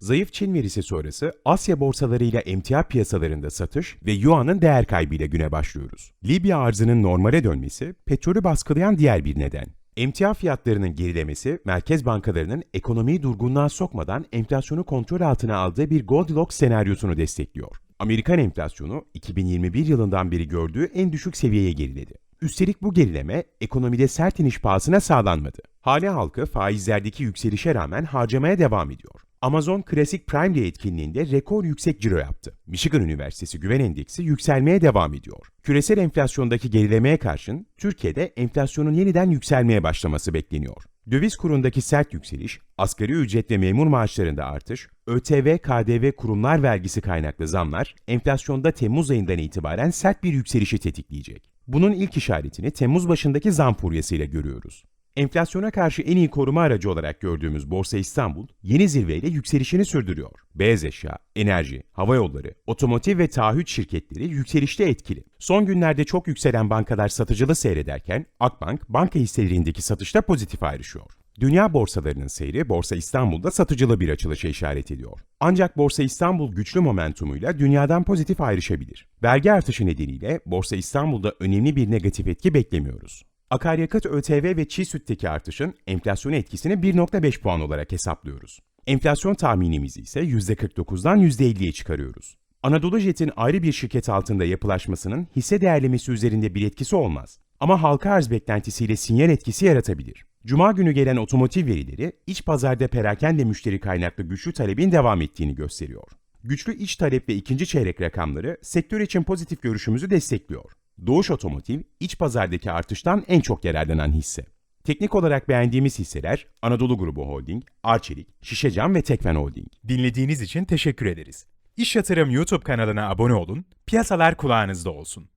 Zayıf Çin verisi sonrası Asya borsalarıyla emtia piyasalarında satış ve yuanın değer kaybıyla güne başlıyoruz. Libya arzının normale dönmesi, petrolü baskılayan diğer bir neden. Emtia fiyatlarının gerilemesi, merkez bankalarının ekonomiyi durgunluğa sokmadan enflasyonu kontrol altına aldığı bir Goldilocks senaryosunu destekliyor. Amerikan enflasyonu 2021 yılından beri gördüğü en düşük seviyeye geriledi. Üstelik bu gerileme ekonomide sert iniş pahasına sağlanmadı. Hane halkı faizlerdeki yükselişe rağmen harcamaya devam ediyor. Amazon Klasik Prime Day etkinliğinde rekor yüksek ciro yaptı. Michigan Üniversitesi Güven Endeksi yükselmeye devam ediyor. Küresel enflasyondaki gerilemeye karşın Türkiye'de enflasyonun yeniden yükselmeye başlaması bekleniyor. Döviz kurundaki sert yükseliş, asgari ücret ve memur maaşlarında artış, ÖTV, KDV kurumlar vergisi kaynaklı zamlar enflasyonda Temmuz ayından itibaren sert bir yükselişi tetikleyecek. Bunun ilk işaretini Temmuz başındaki zam furyasıyla görüyoruz. Enflasyona karşı en iyi koruma aracı olarak gördüğümüz Borsa İstanbul, yeni zirveyle yükselişini sürdürüyor. Beyaz eşya, enerji, hava yolları, otomotiv ve taahhüt şirketleri yükselişte etkili. Son günlerde çok yükselen bankalar satıcılı seyrederken, Akbank, banka hisselerindeki satışta pozitif ayrışıyor. Dünya borsalarının seyri Borsa İstanbul'da satıcılı bir açılışa işaret ediyor. Ancak Borsa İstanbul güçlü momentumuyla dünyadan pozitif ayrışabilir. Vergi artışı nedeniyle Borsa İstanbul'da önemli bir negatif etki beklemiyoruz. Akaryakıt ÖTV ve çiğ sütteki artışın enflasyon etkisini 1.5 puan olarak hesaplıyoruz. Enflasyon tahminimizi ise %49'dan %50'ye çıkarıyoruz. Anadolu Jet'in ayrı bir şirket altında yapılaşmasının hisse değerlemesi üzerinde bir etkisi olmaz. Ama halka arz beklentisiyle sinyal etkisi yaratabilir. Cuma günü gelen otomotiv verileri iç pazarda perakende müşteri kaynaklı güçlü talebin devam ettiğini gösteriyor. Güçlü iç talep ve ikinci çeyrek rakamları sektör için pozitif görüşümüzü destekliyor. Doğuş Otomotiv, iç pazardaki artıştan en çok yararlanan hisse. Teknik olarak beğendiğimiz hisseler Anadolu Grubu Holding, Arçelik, Şişecam ve Tekfen Holding. Dinlediğiniz için teşekkür ederiz. İş Yatırım YouTube kanalına abone olun, piyasalar kulağınızda olsun.